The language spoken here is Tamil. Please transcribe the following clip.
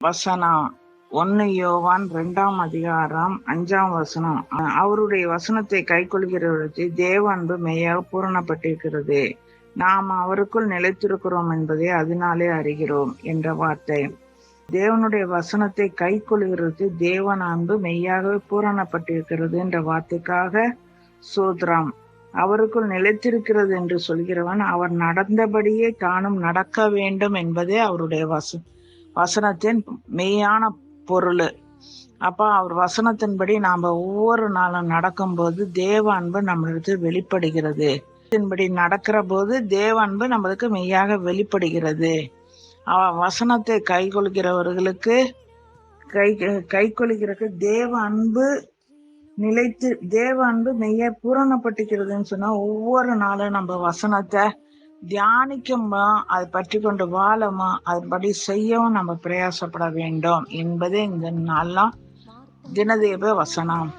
வசனம் ஒன்னு யோவான் ரெண்டாம் அதிகாரம் அஞ்சாம் வசனம். அவருடைய வசனத்தை கைக்கொள்கிறவர்களுக்கு தேவ அன்பு மெய்யாக பூரணப்பட்டிருக்கிறது. நாம் அவருக்குள் நிலைத்திருக்கிறோம் என்பதை அதனாலே அறிகிறோம் என்ற வார்த்தை. தேவனுடைய வசனத்தை கை கொள்கிறது தேவன் அன்பு மெய்யாகவே பூரணப்பட்டிருக்கிறது என்ற வார்த்தைக்காக சோத்ராம். அவருக்குள் நிலைத்திருக்கிறது என்று சொல்கிறவன் அவர் நடந்தபடியே தானும் நடக்க வேண்டும் என்பதே அவருடைய வசனம். வசனத்தின் மெய்யான பொருள். அப்போ அவர் வசனத்தின்படி நாம் ஒவ்வொரு நாளும் நடக்கும்போது தேவ அன்பு நம்மளுக்கு வெளிப்படுகிறது. இதன்படி நடக்கிற போது தேவ அன்பு நம்மளுக்கு மெய்யாக வெளிப்படுகிறது. அவன் வசனத்தை கை கொள்கிறவர்களுக்கு கை கை கொள்கிறக்கு தேவ அன்பு நிலைத்து தேவ அன்பு மெய்ய பூரணப்பட்டுக்கிறதுன்னு சொன்னா ஒவ்வொரு நாளும் நம்ம வசனத்தை தியானிக்குமா அதை பற்றி கொண்டு வாழமா அதுபடி செய்யவும் நம்ம பிரயாசப்பட வேண்டும். என்பதே இந்த நாள்லாம் தினதேவ வசனம்.